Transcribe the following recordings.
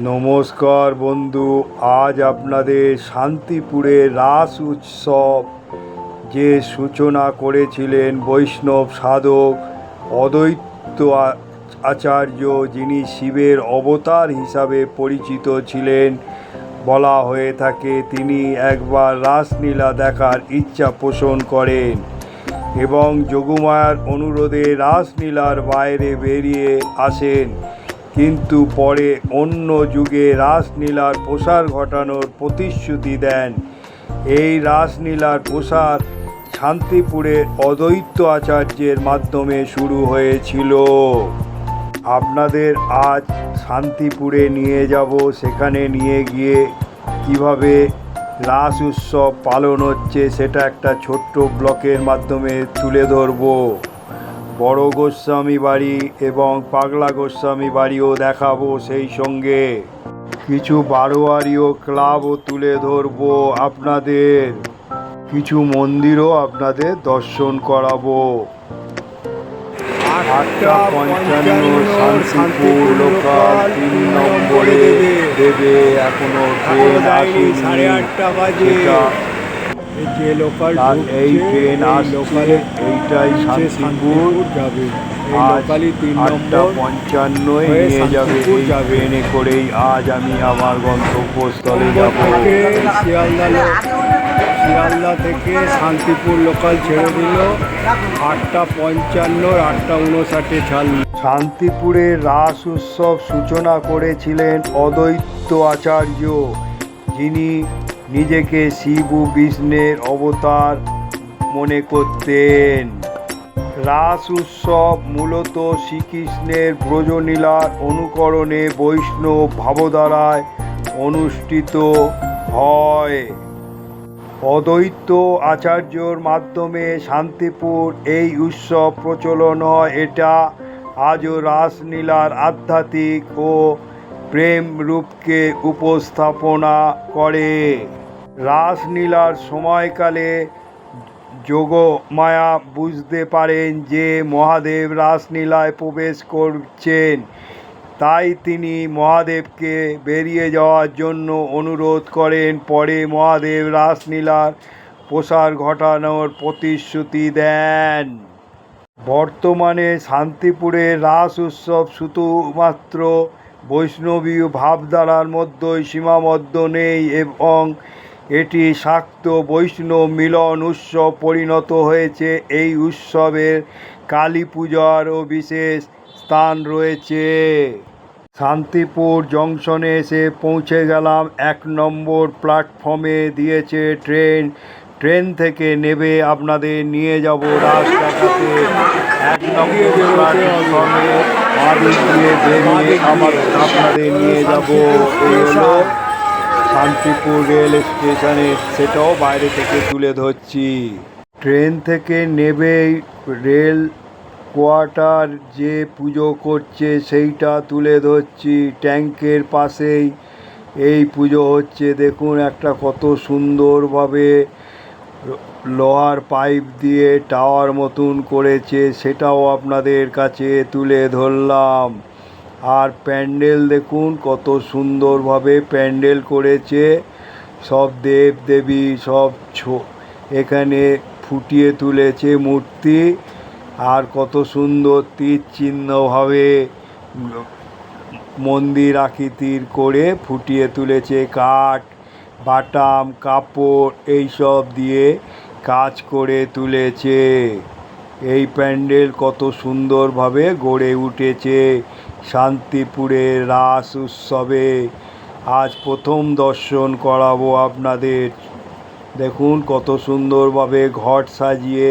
নমস্কার বন্ধু, আজ আপনাদের শান্তিপুরে রাস উৎসব। যে সূচনা করেছিলেন বৈষ্ণব সাধক অদ্বৈত আচার্য, যিনি শিবের অবতার হিসাবে পরিচিত ছিলেন, বলা হয়ে থাকে তিনি একবার রাসলীলা দেখার ইচ্ছা পোষণ করেন এবং যোগমায়ার অনুরোধে রাসলীলার বাইরে বেরিয়ে আসেন। কিন্তু পরে অন্য যুগে রাসলীলার প্রসার ঘটানোর প্রতিশ্রুতি দেন। এই রাসলীলার প্রসার শান্তিপুরের অদ্বৈত আচার্যের মাধ্যমে শুরু হয়েছিল। আপনাদের আজ শান্তিপুরে নিয়ে যাব, সেখানে নিয়ে গিয়ে কীভাবে রাস উৎসব পালন হচ্ছে, সেটা একটা ছোট্ট ব্লকের মাধ্যমে তুলে ধরবো। বড় গোস্বামী বাড়ি এবং পাগলা গোস্বামী বাড়িও দেখাবো সেই সঙ্গে। কিছু বারোয়ারিও ক্লাবও তুলে ধরবো আপনাদের। কিছু মন্দিরও আপনাদের দর্শন করাবো। আটটা পঞ্চান্ন শান্তিপুর লোকাল তিন নম্বরে দেবে। এখনও ট্রেন আসেনি। সাড়ে আটটা বাজে। এই ট্রেন আসছে এইটাই শান্তিপুর। যাবে। আটটা পঞ্চান্নই নিয়ে যাবে এই ট্রেনে করেই আজ আমি আমার গন্তব্যস্থলে যাব। শিয়ালদা থেকে শান্তিপুর লোকাল ছেড়ে দিল। আটটা পঞ্চান্ন আটটা উনষাটে ছাড়ল। শান্তিপুরে রাস উৎসব সূচনা করেছিলেন অদ্বৈত আচার্য যিনি নিজেকে শিব বিষ্ণের অবতার মনে করতেন। রাস উৎসব মূলত শ্রীকৃষ্ণের ব্রজনীলার অনুকরণে বৈষ্ণব ভাবধারায় অনুষ্ঠিত হয়। অদ্বৈত আচার্যর মাধ্যমে শান্তিপুর এই উৎসব প্রচলন হয়। এটা আজও রাসলীলার আধ্যাত্মিক ও প্রেম রূপকে উপস্থাপনা করে। রাসলীলার সময়কালে যোগমায়া বুঝতে পারেন যে মহাদেব রাসলীলায় প্রবেশ করছেন। তাই তিনি মহাদেবকে বেরিয়ে যাওয়ার জন্য অনুরোধ করেন। পরে মহাদেব রাসলীলার প্রসার ঘটানোর প্রতিশ্রুতি দেন। বর্তমানে শান্তিপুরে রাস উৎসব শুধুমাত্র বৈষ্ণবীয় ভাবধারার মধ্যেই সীমাবদ্ধ নেই এবং এটি শাক্ত বৈষ্ণব মিলন উৎসব পরিণত হয়েছে। এই উৎসবের কালী পূজারও বিশেষ স্থান রয়েছে। শান্তিপুর জংশনে এসে পৌঁছে গেলাম। এক নম্বর প্ল্যাটফর্মে দিয়েছে ট্রেন। ট্রেন থেকে নেবে আপনাদের নিয়ে যাব রাস্তাঘাটে। এক নম্বর আপনাদের নিয়ে যাব। শান্তিপুর রেল স্টেশনে, সেটাও বাইরে থেকে তুলে ধরছি। ট্রেন থেকে নেবেই রেল কোয়ার্টার, যে পুজো করছে সেইটা তুলে ধরছি। ট্যাঙ্কের পাশেই এই পুজো হচ্ছে। দেখুন একটা কত সুন্দরভাবে লোহার পাইপ দিয়ে টাওয়ার মতন করেছে, সেটাও আপনাদের কাছে তুলে ধরলাম। আর প্যান্ডেল দেখুন, কত সুন্দরভাবে প্যান্ডেল করেছে। সব দেব দেবী, সব ছো, এখানে ফুটিয়ে তুলেছে মূর্তি। আর কত সুন্দর তীর মন্দির আকৃতির করে ফুটিয়ে তুলেছে কাঠ, বাটাম, কাপড়, এইসব দিয়ে কাজ করে তুলেছে। এই প্যান্ডেল কত সুন্দরভাবে গড়ে উঠেছে। শান্তিপুরের রাস উৎসবে আজ প্রথম দর্শন করাবো আপনাদের। দেখুন কত সুন্দরভাবে ঘট সাজিয়ে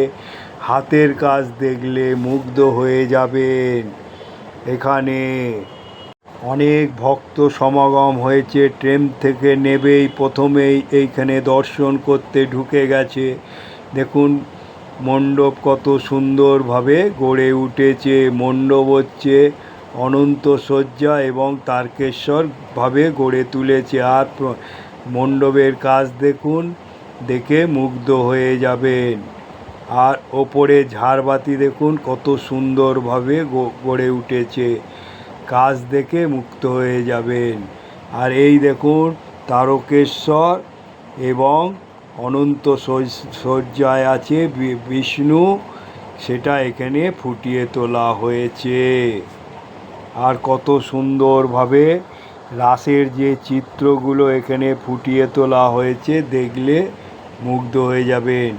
হাতের কাজ দেখলে মুগ্ধ হয়ে যাবেন। এখানে অনেক ভক্ত সমাগম হয়েছে, ট্রেন থেকে নেবেই প্রথমেই এইখানে দর্শন করতে ঢুকে গেছে। দেখুন মণ্ডপ কত সুন্দরভাবে গড়ে উঠেছে, মণ্ডপ হচ্ছে অনন্ত শয্যা এবং তারকেশ্বরভাবে গড়ে তুলেছে। আর মণ্ডপের কাজ দেখুন, দেখে মুগ্ধ হয়ে যাবেন। আর ওপরে ঝাড়বাতি দেখুন, কত সুন্দরভাবে গড়ে উঠেছে। কাজ দেখে মুক্ত হয়ে যাবেন। আর এই দেখুন, তারকেশ্বর এবং অনন্ত শয্য- শয্যায় আছে বিষ্ণু, সেটা এখানে ফুটিয়ে তোলা হয়েছে। আর কত সুন্দরভাবে রাসের যে চিত্রগুলো এখানে ফুটিয়ে তোলা হয়েছে, দেখলে মুগ্ধ হয়ে যাবেন।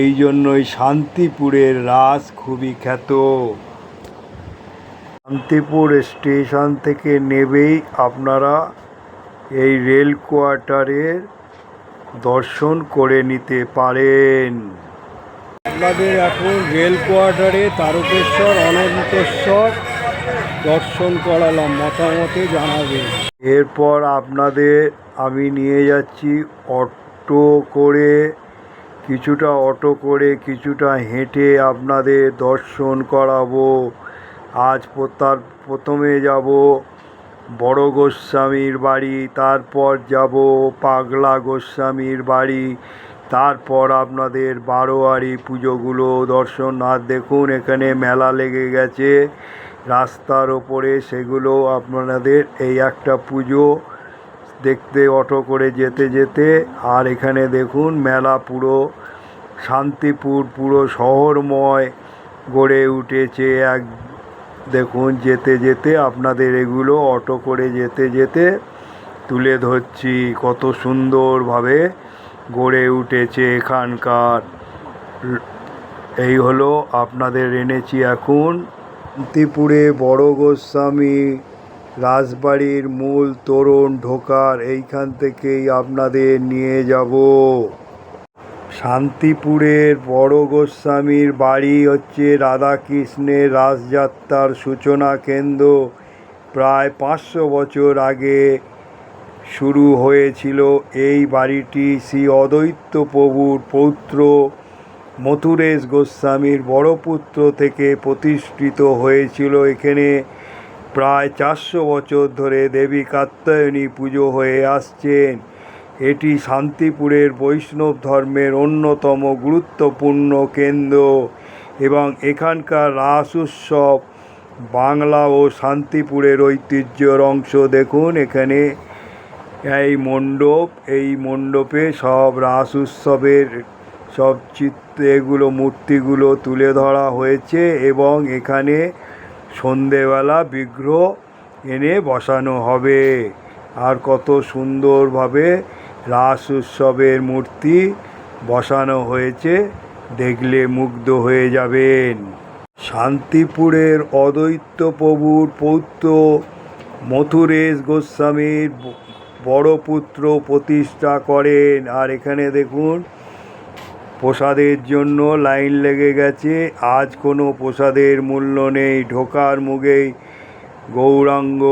এই জন্যই শান্তিপুরের রাস খুবই খ্যাত। শান্তিপুর স্টেশন থেকে নেবেই আপনারা এই রেল কোয়ার্টারের দর্শন করে নিতে পারেন। আপনাদের এখন রেল কোয়ার্টারে তারকেশ্বর, অনন্তশ্বর দর্শন করালাম, মতামতে জানাবেন। এরপর আপনাদের আমি নিয়ে যাচ্ছি অটো করে, কিছুটা অটো করে কিছুটা হেঁটে আপনাদের দর্শন করাবো। আজ তার প্রথমে যাব বড় গোস্বামীর বাড়ি, তারপর যাব পাগলা গোস্বামীর বাড়ি, তারপর আপনাদের বারোয়ারি পুজোগুলো দর্শন আর দেখুন, এখানে মেলা লেগে গেছে। রাস্তার ওপরে সেগুলো আপনাদের এই একটা পুজো দেখতে, অটো করে যেতে যেতে। আর এখানে দেখুন, মেলা পুরো শান্তিপুর, পুরো শহরময় গড়ে উঠেছে। এক, দেখুন, যেতে যেতে আপনাদের এগুলো অটো করে যেতে যেতে তুলে ধরছি। কত সুন্দরভাবে গড়ে উঠেছে এখানকার। এই হলো আপনাদের এনেছি এখন শান্তিপুরে বড় গোস্বামী, রাজবাড়ির মূল তোরণ ঢোকার এইখান থেকেই আপনাদের নিয়ে যাব। শান্তিপুরের বড় গোস্বামীর বাড়ি হচ্ছে রাধাকৃষ্ণের রাজযাত্রার সূচনা কেন্দ্র। প্রায় পাঁচশো বছর আগে শুরু হয়েছিল এই বাড়িটি। শ্রী অদ্বৈত প্রভুর পৌত্র মথুরেশ গোস্বামীর বড় পুত্র থেকে প্রতিষ্ঠিত হয়েছিল এখানে। প্রায় চারশো বছর ধরে দেবী কাত্যায়নী পুজো হয়ে আসছেন। এটি শান্তিপুরের বৈষ্ণব ধর্মের অন্যতম গুরুত্বপূর্ণ কেন্দ্র এবং এখানকার রাস উৎসব বাংলা ও শান্তিপুরের ঐতিহ্যর অংশ। দেখুন এখানে এই মণ্ডপ, এই মণ্ডপে সব রাস উৎসবের সব চিত্র এগুলো, মূর্তিগুলো তুলে ধরা হয়েছে এবং এখানে সন্ধেবেলা বিগ্রহ এনে বসানো হবে। আর কত সুন্দরভাবে রাস উৎসবের মূর্তি বসানো হয়েছে, দেখলে মুগ্ধ হয়ে যাবেন। শান্তিপুরের অদ্বৈত প্রভুর পৌত্র মথুরেশ গোস্বামীর বড় পুত্র প্রতিষ্ঠা করেন। আর এখানে দেখুন প্রসাদের জন্য লাইন লেগে গেছে। আজ কোনো প্রসাদের মূল্য নেই। ঢোকার মুখেই গৌরাঙ্গ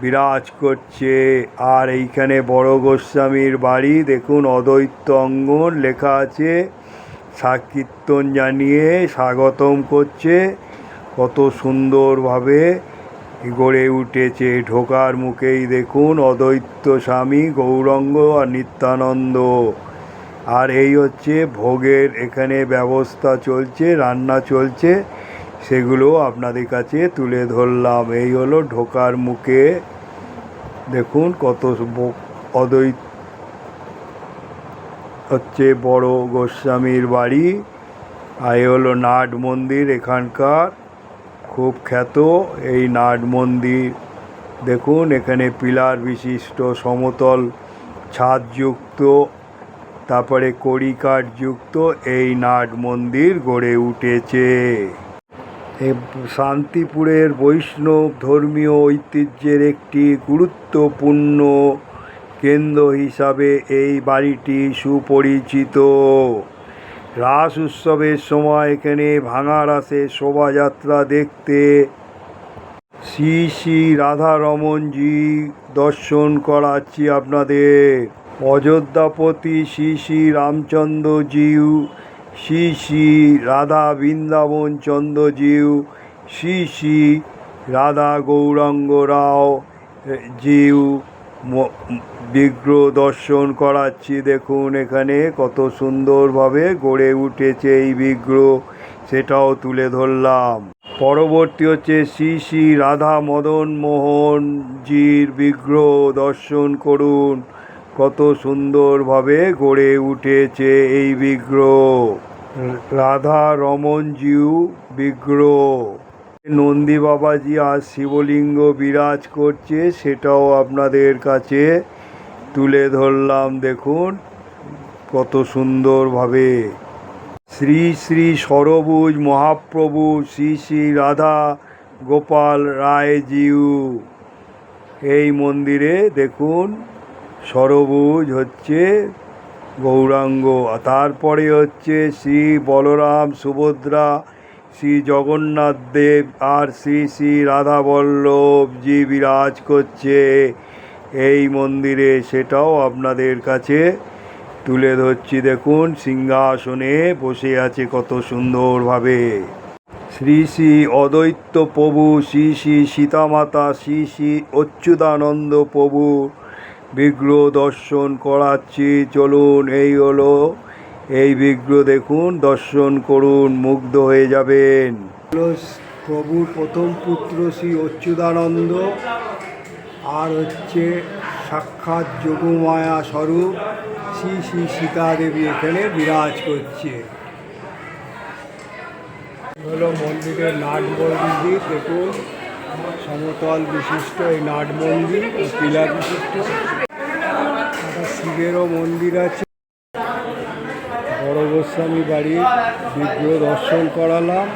বিরাজ করছে। আর এইখানে বড় গোস্বামীর বাড়ি। দেখুন অদ্বৈত অঙ্গন লেখা আছে। সাকীর্তন জানিয়ে স্বাগতম করছে। কত সুন্দরভাবে গড়ে উঠেছে। ঢোকার মুখেই দেখুন অদ্বৈত স্বামী, গৌরঙ্গ আর নিত্যানন্দ। আর এই হচ্ছে ভোগের এখানে ব্যবস্থা চলছে, রান্না চলছে। সেগুলো আপনাদের কাছে তুলে ধরলাম। এই হলো ঢোকার মুখে। দেখুন কত অদ্বৈত হচ্ছে বড় গোস্বামীর বাড়ি। আর এই হলো নাট মন্দির এখানকার। খুব খ্যাত এই নাট মন্দির। দেখুন এখানে পিলার বিশিষ্ট সমতল ছাদযুক্ত তারপরে কড়িকাঠযুক্ত এই নাট মন্দির গড়ে উঠেছে। শান্তিপুরের বৈষ্ণব ধর্মীয় ঐতিহ্যের একটি গুরুত্বপূর্ণ কেন্দ্র হিসাবে এই বাড়িটি সুপরিচিত। রাস উৎসবের সময় এখানে ভাঙা রাসের শোভাযাত্রা দেখতে শ্রী শ্রী রাধারমনজি দর্শন করাচ্ছি আপনাদের। অযোধ্যাপতি শ্রী শ্রী রামচন্দ্রজিউ, শ্রী শ্রী রাধা বৃন্দাবন চন্দ্রজিউ, শ্রী শ্রী রাধা গৌরাঙ্গ রাও জিউ বিগ্রহ দর্শন করাচ্ছি। দেখুন এখানে কত সুন্দরভাবে গড়ে উঠেছে এই বিগ্রহ, সেটাও তুলে ধরলাম। পরবর্তী হচ্ছে শ্রী শ্রী রাধা মদন মোহনজির বিগ্রহ দর্শন করুন। কত সুন্দরভাবে গড়ে উঠেছে এই বিগ্রহ। রাধা রমন রমনজিউ বিগ্রহ। নন্দী বাবাজি আর শিবলিঙ্গ বিরাজ করছে, সেটাও আপনাদের কাছে তুলে ধরলাম, দেখুন কত সুন্দরভাবে। শ্রী শ্রী সরবুজ মহাপ্রভু, শ্রী শ্রী রাধা গোপাল রায়জিউ এই মন্দিরে দেখুন সরবুজ হচ্ছে গৌরাঙ্গ, আর তারপরে হচ্ছে শ্রী বলরাম, সুভদ্রা, শ্রী জগন্নাথ দেব, আর শ্রী শ্রী রাধা বল্লভজি বিরাজ করছে। এই মন্দিরে সেটাও আপনাদের কাছে তুলে ধরছি। দেখুন, সিংহাসনে বসে আছে কত সুন্দরভাবে। শ্রী শ্রী অদ্বৈত প্রভু, শ্রী শ্রী সীতামাতা, শ্রী শ্রী অচ্যুতানন্দ প্রভু বিগ্রহ দর্শন করাচ্ছি, চলুন, এই হলো, এই বিগ্রহ দেখুন, দর্শন করুন, মুগ্ধ হয়ে যাবেন। প্রভুর প্রথম পুত্র শ্রী অচ্যুতানন্দ, আর হচ্ছে সাক্ষাৎ যোগমায়া স্বরূপ শ্রী শ্রী সীতা দেবী এখানে বিরাজ করছে। হলো মন্দিরের নাট মন্দির দেখুন। সমতল বিশিষ্ট এই নাট মন্দির ও পিলার বিশিষ্ট। শিবেরও মন্দির আছে। বড় গোস্বামী বাড়ির বিগ্রহ দর্শন করালাম।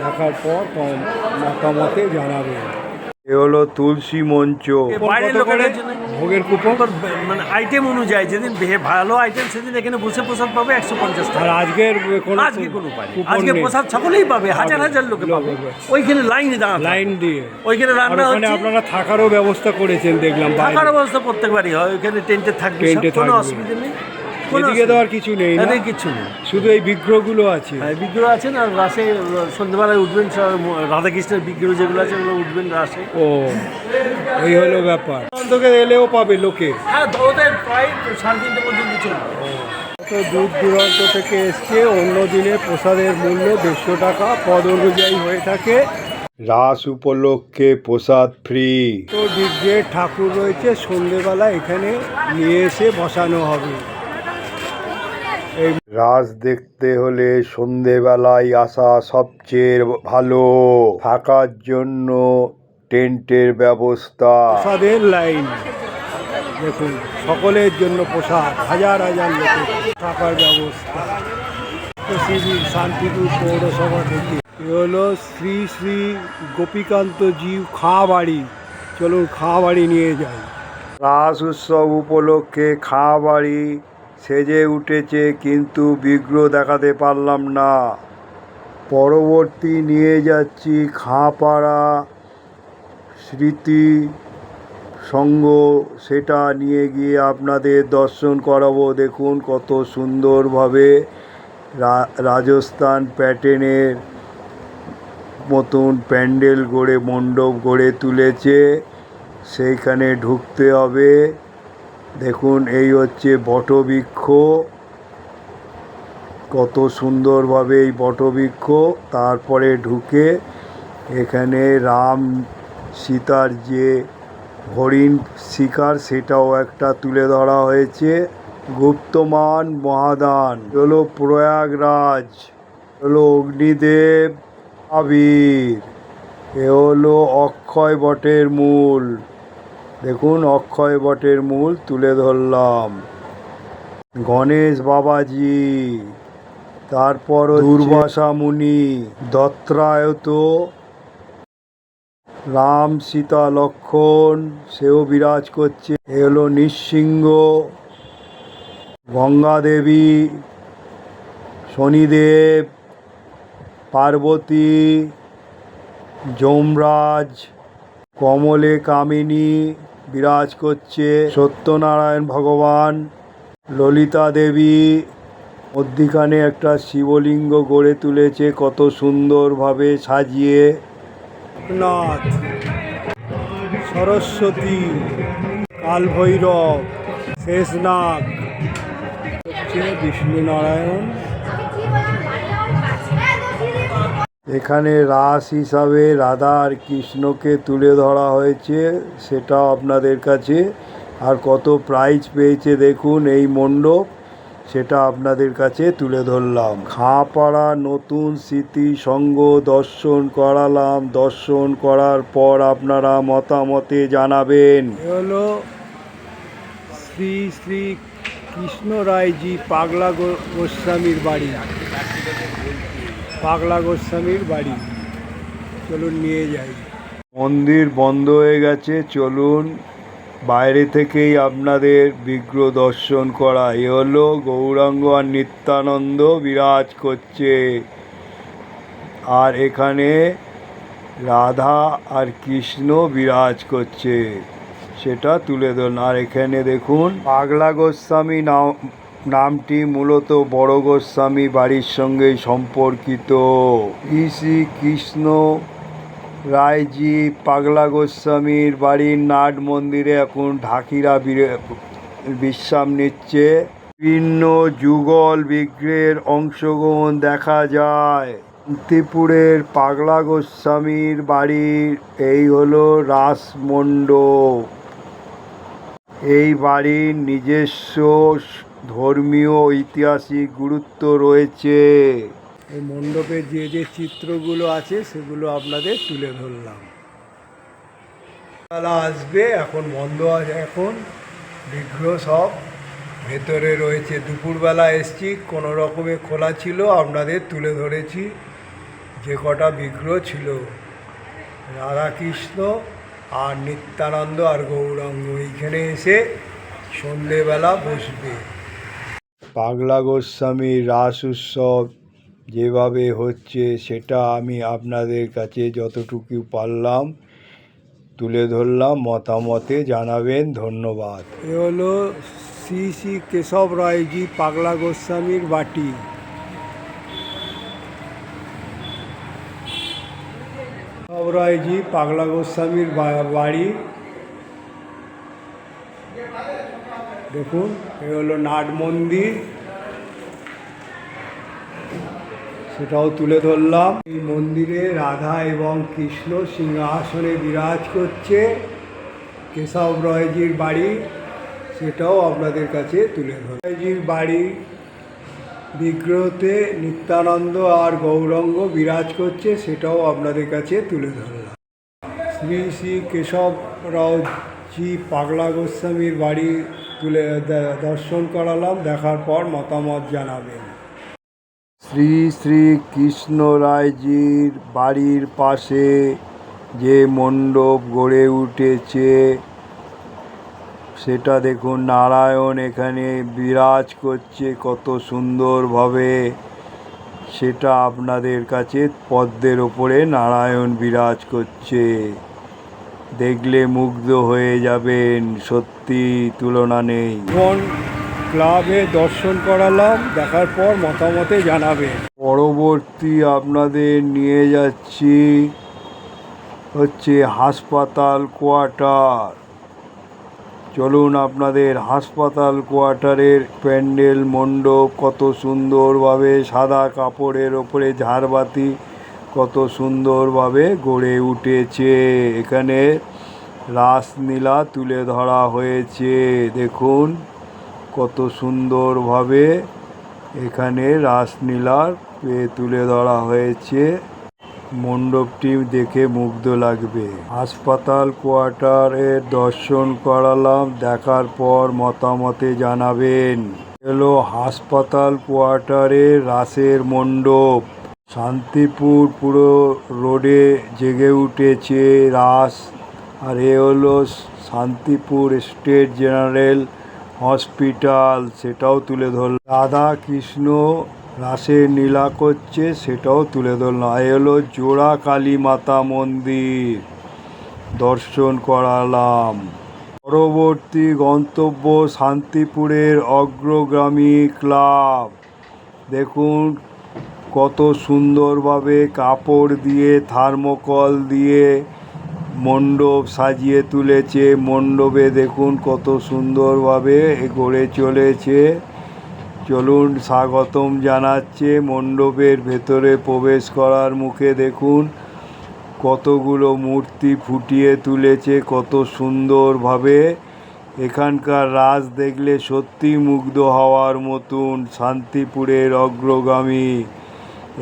দেখার পর মতামতে জানাবেন। এ হলো তুলসী মঞ্চ। ভোগের কুপন মানে আইটেম অনুযায়ী যেদিন ভালো আইটেম সেদিন এখানে বসে প্রসাদ পাবে একশো পঞ্চাশ টাকা। আজকের কোনো আজকে কোনো কুপন আজকে প্রসাদ সকলেই পাবে হাজার হাজার লোকে পাবে। ওইখানে লাইনে দাঁড়া লাইন দিয়ে। ওইখানে রান্না হচ্ছে। আপনারা থাকারও ব্যবস্থা করেছেন দেখলাম থাকার ব্যবস্থা প্রত্যেকবারই হয় ওইখানে টেন্টে থাকবে কোনো অসুবিধা নেই। এদিকে তো আর কিছু নেই না? কিচ্ছু নেই। শুধু এই বিগ্রহগুলো আছে। হ্যাঁ, বিগ্রহ আছেন আর রাসে সন্ধ্যেবেলায় উঠবেন রাধাকৃষ্ণের বিগ্রহ যেগুলো আছে ওগুলো উঠবেন রাসে। ও। এই হলো ব্যাপার। তোকে এলেও পাবে লোকে। হ্যাঁ ওদের প্রায় সাড়ে তিনটে পর্যন্ত চলবে। তো দূর দূরান্ত থেকে এসছে অন্য দিনে প্রসাদের মূল্য দেড়শো টাকা পদ অনুযায়ী হয়ে থাকে। রাস উপলক্ষে প্রসাদ ফ্রি। তো দিকে ঠাকুর রয়েছে সন্ধেবেলা এখানে নিয়ে এসে বসানো হবে। রাস দেখতে হলে সন্ধেবেলায় আসা সবচেয়ে ভালো। থাকার জন্য টেন্টের ব্যবস্থা। প্রসাদের লাইন। দেখুন সকলের জন্য প্রসাদ হাজার হাজার লোকের থাকার ব্যবস্থা। শিবির শান্তিপুর পৌরসভা থেকে। এ হলো শ্রী শ্রী গোপীকান্ত জিউ খাঁ বাড়ি চলুন খাঁ বাড়ি নিয়ে যাই। রাস উৎসব উপলক্ষে খাওয়া বাড়ি সেজে উঠেছে কিন্তু বিগ্রহ দেখাতে পারলাম না। পরবর্তী নিয়ে যাচ্ছি খাঁপাড়া। স্মৃতি সঙ্গ সেটা নিয়ে গিয়ে আপনাদের দর্শন করাবো। দেখুন কত সুন্দরভাবে রাজস্থান প্যাটার্নের মতন প্যান্ডেল গড়ে, মণ্ডপ গড়ে তুলেছে। সেইখানে ঢুকতে হবে। দেখুন এই হচ্ছে বটবৃক্ষ। কত সুন্দরভাবে এই বটবৃক্ষ। তারপরে ঢুকে এখানে রাম সীতার যে হরিণ শিকার সেটাও একটা তুলে ধরা হয়েছে। গুপ্তমান মহাদান হলো প্রয়াগরাজ হলো অগ্নিদেব আবির এ হলো অক্ষয় বটের মূল। দেখুন অক্ষয় বটের মূল তুলে ধরলাম। গণেশ বাবাজি তারপর দুর্বাসা মুনি দত্রায়ত রাম সীতা লক্ষণ, সেও বিরাজ করছে। এ হলো নৃসিংহ। গঙ্গা দেবী, শনিদেব, পার্বতী, যমরাজ, কমলে কামিনী বিরাজ করছে। সত্যনারায়ণ ভগবান, ললিতা দেবী, মধ্যিখানে একটা শিবলিঙ্গ গড়ে তুলেছে। কত সুন্দরভাবে সাজিয়ে নাথ সরস্বতী, কালভৈরব, শেষনাগ হচ্ছে বিষ্ণু নারায়ণ এখানে রাস হিসাবে রাধা আর কৃষ্ণকে তুলে ধরা হয়েছে সেটা আপনাদের কাছে। আর কত প্রাইজ পেয়েছে দেখুন, এই মণ্ডপ। সেটা আপনাদের কাছে তুলে ধরলাম। খাঁপাড়া নতুন স্মৃতি সঙ্গ দর্শন করালাম। দর্শন করার পর আপনারা মতামতে জানাবেন। হলো শ্রী শ্রী কৃষ্ণ রায়জি পাগলা গোস্বামীর বাড়ি। পাগলা গোস্বামীর বাড়ি। চলুন নিয়ে যাই। মন্দির বন্ধ হয়ে গেছে চলুন। বাইরে থেকেই আপনাদের বিগ্রহ দর্শন করা। এ হলো গৌরাঙ্গ আর নিত্যানন্দ বিরাজ করছে। আর এখানে রাধা আর কৃষ্ণ বিরাজ করছে। সেটা তুলে ধরুন। আর এখানে দেখুন, পাগলা গোস্বামী নাম নামটি মূলত বড় গোস্বামী বাড়ির সঙ্গে সম্পর্কিত। শ্রী কৃষ্ণ রায়জি, পাগলা গোস্বামীর বাড়ির নাট মন্দিরে এখন ঢাকিরা বিশ্রাম নিচ্ছে। বিভিন্ন যুগল বিগ্রহের অংশগ্রহণ দেখা যায়। শান্তিপুরের পাগলা গোস্বামীর বাড়ির এই হলো রাসমণ্ডপ। এই বাড়ির নিজস্ব ধর্মীয় ঐতিহাসিক গুরুত্ব রয়েছে। এই মণ্ডপের যে যে চিত্রগুলো আছে সেগুলো আপনাদের তুলে ধরলাম। আসবে, এখন বন্ধ আছে এখন। বিগ্রহ সব ভেতরে রয়েছে। দুপুরবেলা এসছি, কোনো রকমে খোলা ছিল, আপনাদের তুলে ধরেছি। যে কটা বিগ্রহ ছিল, রাধাকৃষ্ণ আর নিত্যানন্দ আর গৌরাঙ্গ। এইখানে এসে সন্ধেবেলা বসবে। পাগলা গোস্বামী রাস উৎসব যেভাবে হচ্ছে সেটা আমি আপনাদের কাছে যতটুকু পারলাম তুলে ধরলাম, মতামতে জানাবেন, ধন্যবাদ। এ হলো শ্রী শ্রী কেশব রায়জি, পাগলা গোস্বামীর বাটি। কেশব রায়জি, পাগলা গোস্বামীর বাড়ি। দেখুন, এ হলো নাট মন্দির। সেটাও তুলে ধরলাম। এই মন্দিরে রাধা এবং কৃষ্ণ সিংহাসনে বিরাজ করছে কেশব রয়জির বাড়ি, সেটাও আপনাদের কাছে তুলে ধর রয়জির বাড়ি বিগ্রহতে নিত্যানন্দ আর গৌরঙ্গ বিরাজ করছে, সেটাও আপনাদের কাছে তুলে ধরলাম। শ্রী শ্রী কেশব রাওজি পাগলা গোস্বামীর বাড়ি তুলে দর্শন করালাম, দেখার পর মতামত জানাবেন। শ্রী শ্রী কৃষ্ণ রায়জির বাড়ির পাশে যে মণ্ডপ গড়ে উঠেছে, সেটা দেখুন, নারায়ণ এখানে বিরাজ করছে কত সুন্দরভাবে। সেটা আপনাদের কাছে পদ্মের ওপরে নারায়ণ বিরাজ করছে। দেখলে মুগ্ধ হয়ে যাবেন, সত্যি তুলনা নেই। ক্লাবে দর্শন করালাম, দেখার পর মতামতে জানাবেন পরবর্তী আপনাদের নিয়ে যাচ্ছি হচ্ছে হাসপাতাল কোয়ার্টার। চলুন আপনাদের হাসপাতাল কোয়ার্টারের প্যান্ডেল মণ্ডপ কত সুন্দরভাবে সাদা কাপড়ের ওপরে ঝাড়বাতি কত সুন্দরভাবে গড়ে উঠেছে। এখানে রাসলীলা তুলে ধরা হয়েছে, দেখুন। কত সুন্দরভাবে এখানে রাসলীলার তুলে ধরা হয়েছে। মণ্ডপটি দেখে মুগ্ধ লাগবে। হাসপাতাল কোয়ার্টারের দর্শন করালাম, দেখার পর মতামতে জানাবেন, এলো হাসপাতাল কোয়ার্টারের রাসের মণ্ডপ। শান্তিপুর পুরো রোডে জেগে উঠেছে রাস, আর এ হলো শান্তিপুর স্টেট জেনারেল হসপিটাল, সেটাও তুলে ধরল। রাধা কৃষ্ণ রাসের নীলা করছে, সেটাও তুলে ধরলাম এ হলো জোড়া কালী মাতা মন্দির। দর্শন করালাম। পরবর্তী গন্তব্য শান্তিপুরের অগ্রগামী ক্লাব। দেখুন কত সুন্দরভাবে কাপড় দিয়ে, থার্মোকল দিয়ে মণ্ডপ সাজিয়ে তুলেছে। মণ্ডপে দেখুন কত সুন্দরভাবে গড়ে চলেছে। চলুন স্বাগতম জানাচ্ছে। মণ্ডপের ভেতরে প্রবেশ করার মুখে দেখুন কতগুলো মূর্তি ফুটিয়ে তুলেছে, কত সুন্দরভাবে। এখানকার রাজ দেখলে সত্যি মুগ্ধ হওয়ার মতন শান্তিপুরের অগ্রগামী।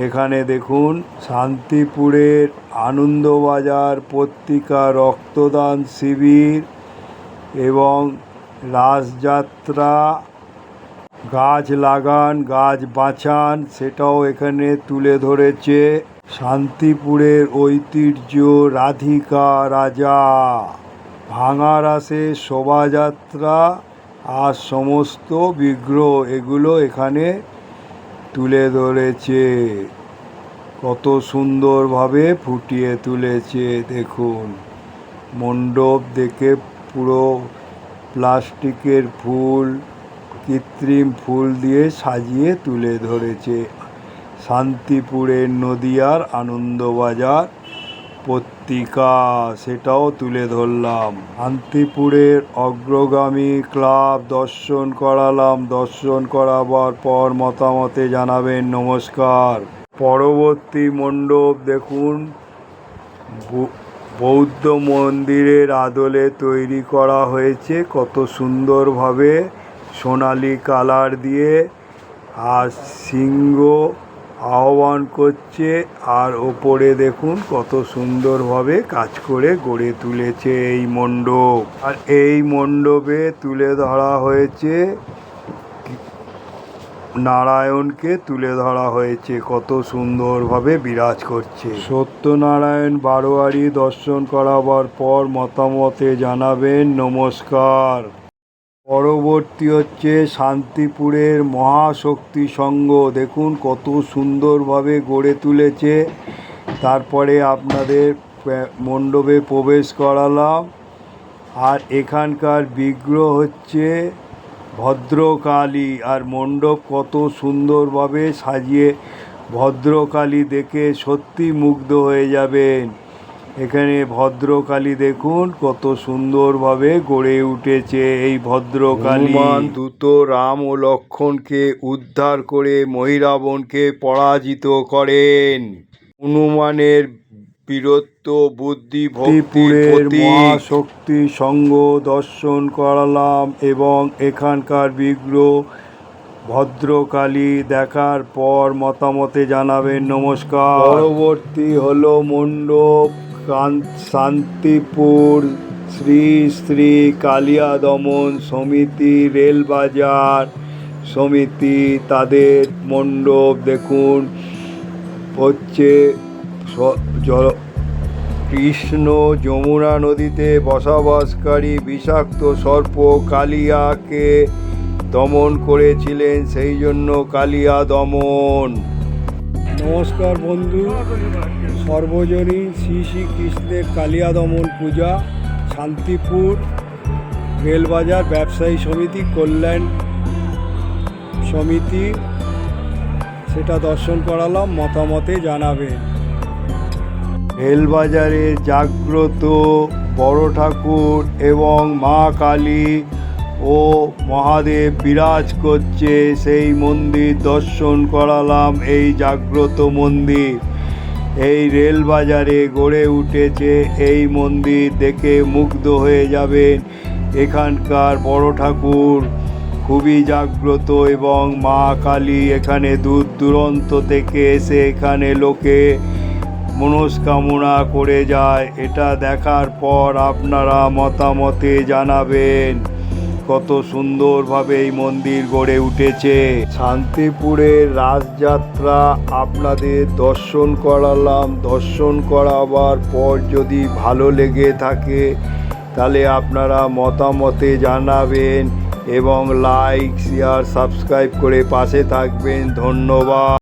এখানে দেখুন, শান্তিপুরের আনন্দবাজার পত্রিকা রক্তদান শিবির এবং রাসযাত্রা, গাছ লাগান, গাছ বাঁচান, সেটাও এখানে তুলে ধরেছে শান্তিপুরের ঐতিহ্য রাধিকা রাজা। ভাঙা রাসের শোভাযাত্রা আর সমস্ত বিগ্রহ, এগুলো এখানে তুলে ধরেছে। কত সুন্দরভাবে ফুটিয়ে তুলেছে, দেখুন। মণ্ডপ দেখে পুরো প্লাস্টিকের ফুল, কৃত্রিম ফুল দিয়ে সাজিয়ে তুলে ধরেছে। শান্তিপুরের নদিয়ার আনন্দবাজার পত্রিকা সেটাও তুলে ধরলাম। শান্তিপুরের অগ্রগামী ক্লাব দর্শন করালাম। দর্শন করাবার পর মতামতে জানাবেন, নমস্কার। পরবর্তী মণ্ডপ দেখুন। বৌদ্ধ মন্দিরের আদলে তৈরি করা হয়েছে। কত সুন্দরভাবে সোনালি কালার দিয়ে। আর সিংহ আহ্বান করছে আর ওপরে দেখুন কত সুন্দরভাবে কাজ করে গড়ে তুলেছে এই মণ্ডপ। আর এই মণ্ডপে তুলে ধরা হয়েছে নারায়ণকে তুলে ধরা হয়েছে, কত সুন্দরভাবে বিরাজ করছে। সত্যনারায়ণ বারোয়ারি দর্শন করাবার পর মতামতে জানাবেন, নমস্কার। পরবর্তী হচ্ছে শান্তিপুরের মহাশক্তি সংঘ। দেখুন কত সুন্দরভাবে গড়ে তুলেছে। তারপরে আপনাদের মণ্ডপে প্রবেশ করালাম। আর এখানকার বিগ্রহ হচ্ছে ভদ্রকালী। আর মণ্ডপ কত সুন্দরভাবে সাজিয়ে ভদ্রকালী দেখে সত্যি মুগ্ধ হয়ে যাবেন। এখানে ভদ্রকালী দেখুন কত সুন্দরভাবে গড়ে উঠেছে এই ভদ্রকালী। হনুমান দ্রুত রাম ও লক্ষণকে উদ্ধার করে মহিরাবণকে পরাজিত করেন। হনুমানের বীরত্ব বুদ্ধি ভক্তিপুরের মহাশক্তি সঙ্গ দর্শন করালাম এবং এখানকার বিগ্রহ ভদ্রকালী দেখার পর মতামতে জানাবেন নমস্কার। পরবর্তী হলো মণ্ডপ। শান্তিপুর, শ্রী শ্রী কালিয়া দমন সমিতি রেলবাজার সমিতি, তাদের মণ্ডপ দেখুন। হচ্ছে জল কৃষ্ণ যমুনা নদীতে বসবাসকারী বিষাক্ত সর্প কালিয়াকে দমন করেছিলেন, সেই জন্য কালিয়া দমন নমস্কার বন্ধু। সর্বজনীন শ্রী শ্রী কৃষ্ণের কালিয়া দমন পূজা, শান্তিপুর রেলবাজার ব্যবসায়ী সমিতি, কল্যাণ সমিতি। সেটা দর্শন করালাম, মতামতে জানাবেন। রেলবাজারে জাগ্রত বড় ঠাকুর এবং মা কালী ও মহাদেব বিরাজ করছে, সেই মন্দির দর্শন করালাম এই জাগ্রত মন্দির। এই রেলবাজারে গড়ে উঠেছে এই মন্দির দেখে মুগ্ধ হয়ে যাবেন এখানকার বড় ঠাকুর। খুবই জাগ্রত এবং মা কালী এখানে দূর দূরান্ত থেকে এসে এখানে লোকে মনস্কামনা করে যায়। এটা দেখার পর আপনারা মতামতে জানাবেন। কত সুন্দরভাবে এই মন্দির গড়ে উঠেছে। শান্তিপুরের রাসযাত্রা আপনাদের দর্শন করালাম। দর্শন করাবার পর যদি ভালো লেগে থাকে, তাহলে আপনারা মতামতে জানাবেন এবং লাইক শেয়ার সাবস্ক্রাইব করে পাশে থাকবেন। ধন্যবাদ।